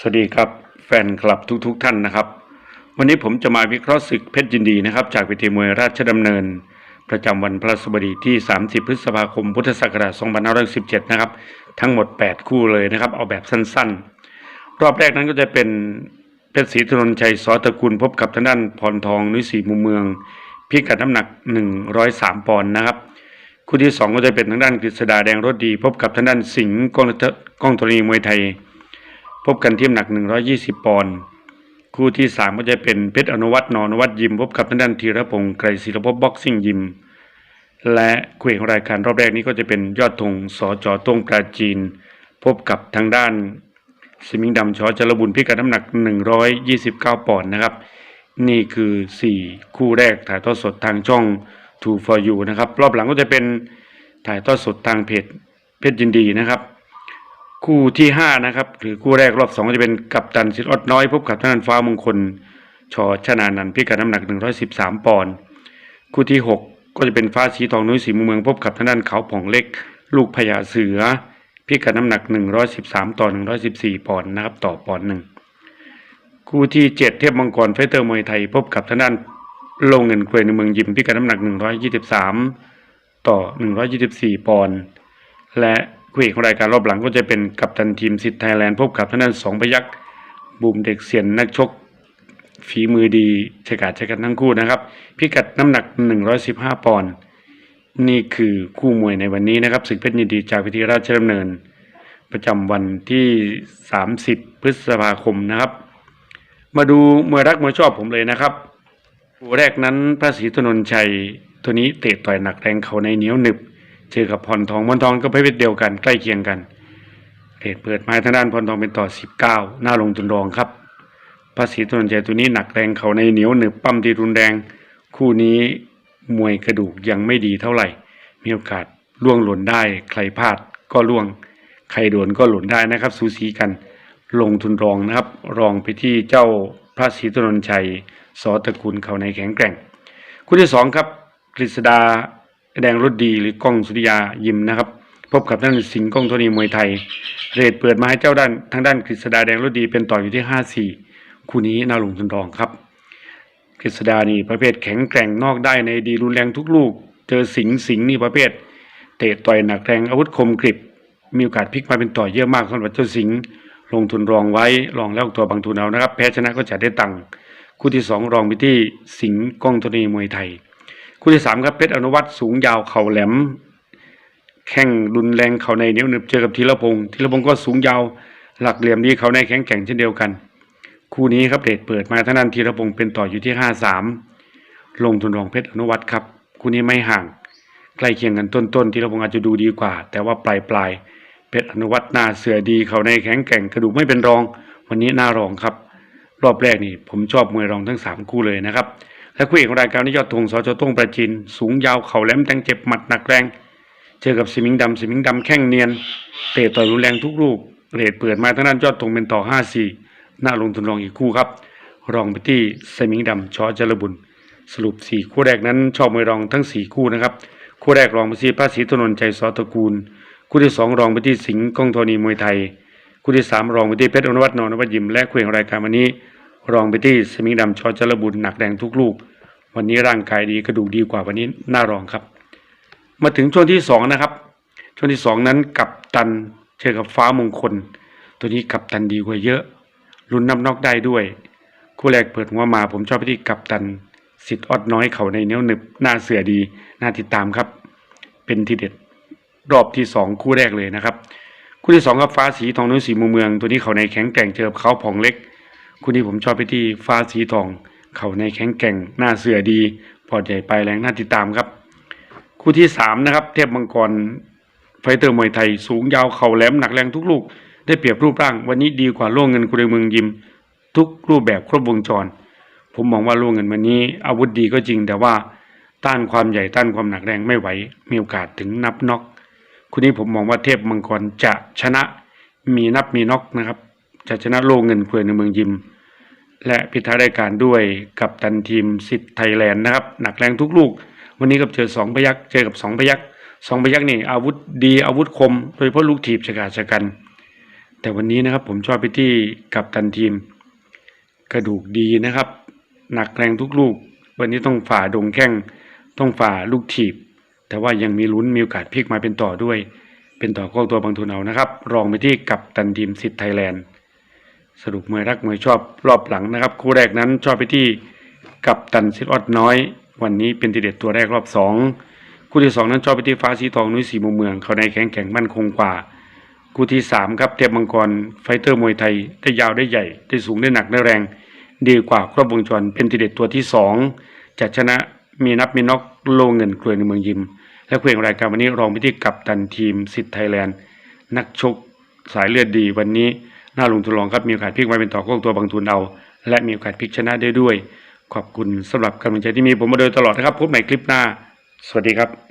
สวัสดีครับแฟนคลับทุกๆทท่านนะครับ วันนี้ผมจะมาวิเคราะห์ศึกเพชรยินดีนะครับ จากเวทีมวยราชดำเนิน ประจำวันพระศุบดีที่ 30 พฤษภาคมพุทธศักราช2517 นะครับ ทั้งหมด 8 คู่เลยนะครับ เอาแบบสั้นๆ รอบแรกนั้นก็จะเป็นเพชรศรีธนนชัยสอตะกูลพบกับทางด้านพรทองนุ้ยศรีมุมเมือง พิกัดน้ำหนัก 103 ปอนด์นะครับคู่ที่ 2 ก็จะเป็นทางด้านกฤษดาแดงรถดี พบกับทางด้านสิงห์กองกล้องธรณีมวยไทย พบกันที่น้ำหนัก 120 ปอนด์คู่ที่ 3 ก็จะเป็นเพชรอนุวัฒน์นอนวัฒน์ยิมพบกับทางด้านธีรพงศ์ไกรศิลปบ็อกซิ่งยิม และคู่เอกของรายการรอบแรกนี้ก็จะเป็นยอดธงสอจอต้งปราจีน พบกับทางด้านสมิงดำชอจรบุญพิกัดน้ำหนัก 129 ปอนด์นะครับ นี่คือ 4 คู่แรกถ่ายทอดสดทางช่อง True for You นะครับ รอบหลังก็จะเป็นถ่ายทอดสดทางเพจเพชรยินดีนะครับ คู่ที่ห้านะครับหรือคู่แรกรอบสองจะเป็นกัปตันสิทธิ์อดน้อย พบกับท่านฟ้ามงคลชอชนานันพิกัดน้ำหนัก 113 ปอนด์คู่ที่หกก็จะเป็นฟ้าสีทองนุ้ยสีมเมือง พบกับท่านด้านเขาผ่องเล็ก ลูกพญาเสือ พิกัดน้ำหนัก 113 ต่อ 114 ปอนด์นะครับต่อปอนด์หนึ่งคู่ที่เจ็ดเทพมังกรไฟเตอร์มวยไทย พบกับท่านด้านโลงเงินควยในเมืองยิมพิกัดน้ำหนัก 123 ต่อ 124 ปอนด์และ คู่เอกของรายการรอบหลังก็จะเป็นกัปตันทีมสิทธิ์ไทยแลนด์พบกับท่างด้นสองพยักษ์บูมเด็กเสียนนักชกฝีมือดีชะกาจชะกันทั้งคู่นะครับ พิกัดน้ำหนัก 115 ปอนด์นี่คือคู่มวยในวันนี้นะครับศึกเพชรยินดีจากวิทยราชดำเนิน ประจำวันที่ 30 พฤษภาคมนะครับ มาดูมวยรักมวยชอบผมเลยนะครับคู่แรกนั้นพระศรีธนนชัยตัวนี้เตะต่อยหนักแรงเขาในเหนียวหนึบ เจอกับพรทองพรทองก็ประเภทเดียวกัน ใกล้เคียงกันเรทเปิดไมาทางด้านพรทองเป็นต่อ 19 หน้าลงทุนรองครับภาษีตนนใจตัวนี้หนักแรงเขาในเหนียวหนึบปั้มที่รุนแรง คู่นี้มวยกระดูกยังไม่ดีเท่าไหร่ มีโอกาสล่วงหล่นได้ ใครพลาดก็ล่วง ใครโดนก็หล่นได้นะครับ สูสีกัน ลงทุนรองนะครับ รองไปที่เจ้าพระศรีตนนชัยสอตระกูลเขาในแข็งแกร่ง คู่ที่สองครับกฤษดา แดงรถดีหรือกล้องสุริยายิมนะครับ พบกับท่านสิงห์กล้องโทนีมวยไทย เรทเปิดมาให้เจ้าด้านทางด้านกฤษดาแดงรถดีเป็นต่ออยู่ที่ห้าสี่คู่นี้น่าลงทุนรองครับกฤษดานี่ประเภทแข็งแกร่งนอกได้ในดีรุนแรงทุกลูก เจอสิงห์สิงห์นี่ประเภท เตะต่อยหนักแรงอาวุธคมกริบ มีโอกาสพลิกมาเป็นต่อเยอะมากสำหรับเจ้าสิงห์ลงทุนรองไว้รองแล้วตัวบางทุนเอานะครับ แพ้ชนะก็จะได้ตังค์คู่ที่สองรองไปที่สิงห์กล้องโทนีมวยไทย คู่ที่สามครับเพชรอนุวัตรสูงยาวเข่าแหลม แข่งรุนแรงเข่าในเหนียวหนึบเจอกับธีรพงศ์ธีรพงศ์ก็สูงยาวหลักเหลี่ยมดีเขาในแข็งแกร่งเช่นเดียวกัน คู่นี้ครับเดชเปิดมาท่านั้นธีรพงศ์เป็นต่ออยู่ที่ห้าสามลงทุนรองเพชรอนุวัตรครับ คู่นี้ไม่ห่าง ใกล้เคียงกันต้นๆธีรพงศ์อาจจะดูดีกว่า แต่ว่าปลายปลายๆเพชรอนุวัตรหน้าเสือดีเขาในแข็งแกร่งกระดูกไม่เป็นรอง วันนี้หน้ารองครับ รอบแรกนี่ผมชอบมวยรองทั้งสามคู่เลยนะครับ และคู่เอกของรายการนี้ยอดธงสจต้งประจิน สูงยาวเข่าแหลมแทงเจ็บหมัดหนักแรง เจอกับสมิงดำสมิงดำแข้งเนียน เตะต่อยรุนแรงทุกลูกเรทเปิดมาทางด้านยอดธงเป็นต่อห้าสี่หน้าลงทุนรองอีกคู่ครับ รองไปที่สมิงดำชอจรบุญ สรุปสี่คู่แรกนั้นชอบมวยรองทั้งสี่คู่นะครับ คู่แรกรองไปที่พระศรีถนนชัยสอตระกูล คู่ที่สองรองไปที่สิงห์กองโทนีมวยไทย คู่ที่สามรองไปที่เพชรอนุวัฒน์นอนวัฒน์ยิมและคู่เอกของรายการวันนี้ รองไปที่สมิงดำชอจรบุญหนักแรงทุกลูก วันนี้ร่างกายดีกระดูกดีกว่าวันนี้น่ารองครับ มาถึงช่วงที่สองนะครับ ช่วงที่สองนั้นกับตันเจอกับฟ้ามงคล ตัวนี้กับตันดีกว่าเยอะลุ้นนับนอกได้ด้วย คู่แรกเปิดหัวมา ผมชอบไปที่กับตันสิทธิ์ออดน้อยเขาในเนี้ยวหนึบหน้าเสือดีน่าติดตามครับ เป็นทีเด็ดรอบที่สองคู่แรกเลยนะครับ คู่ที่สองกับฟ้าสีทองนุ้ยสีมุมเมือง ตัวนี้เขาในแข็งแกร่งเจอเขาผ่องเล็ก คู่นี้ผมชอบไปที่ฟ้าสีทอง เขาในแข็งแกร่งหน้าเสือดีปอใหญ่ไปแรงน่าติดตามครับ คู่ที่สามนะครับ เทพมังกรไฟเตอร์มวยไทย สูงยาวเข่าแหลมหนักแรงทุกลูก ได้เปรียบรูปร่าง วันนี้ดีกว่าล่งเงินกุเรเมืองยิม ทุกรูปแบบครบวงจร ผมมองว่าล่งเงินวันนี้ อาวุธดีก็จริงแต่ว่าต้านความใหญ่ต้านความหนักแรงไม่ไหวมีโอกาสถึงนับน็อกคู่นี้ผมมองว่าเทพมังกรจะชนะมีนับมีน็อกนะครับ จะชนะโล่เงินกุเรในเมืองยิม และพิทารายการด้วยกับตันทีมสิทธิ์ไทยแลนด์นะครับ หนักแรงทุกลูก วันนี้ก็เจอสองพยักเจอกับสองพยักสองพยักนี่อาวุธดีอาวุธคม โดยเฉพาะลูกถีบฉกาจฉกัน แต่วันนี้นะครับผมชอบไปที่กับตันทีม กระดูกดีนะครับ หนักแรงทุกลูก วันนี้ต้องฝ่าดงแข้งต้องฝ่าลูกถีบ แต่ว่ายังมีลุ้นมีโอกาสพลิกมาเป็นต่อด้วย เป็นต่อก็ตัวบางทุนเอานะครับ รองไปที่กับตันทีมสิทธิ์ไทยแลนด์ สรุปมวยรักมวยชอบรอบหลังนะครับ คู่แรกนั้นชอบไปที่กับตันสิทธิ์ออดน้อย วันนี้เป็นทีเด็ดตัวแรกรอบสองคู่ที่สองนั้นชอบไปที่ฟ้าสีทองนุ้ยสีมุมเมือง เขาในแข็งแกร่งมั่นคงกว่า คู่ที่สามครับเทพมังกรไฟเตอร์มวยไทยได้ยาวได้ใหญ่ ได้สูงได้หนักได้แรง ดีกว่าครอบวงจรเป็นทีเด็ดตัวที่สองจะชนะมีนับมีน็อกโลเงินกลวยในเมืองยิม และคู่เอกรายการวันนี้รองไปที่กัปตันทีมสิทธิ์ไทยแลนด์นักชกสายเลือดดีวันนี้ น่าลงทุนลองครับมีโอกาสพลิกมาเป็นต่อของตัวบางทุนเอา และมีโอกาสพลิกชนะได้ด้วย ขอบคุณสำหรับกำลังใจที่มีผมมาโดยตลอดนะครับพบใหม่คลิปหน้า สวัสดีครับ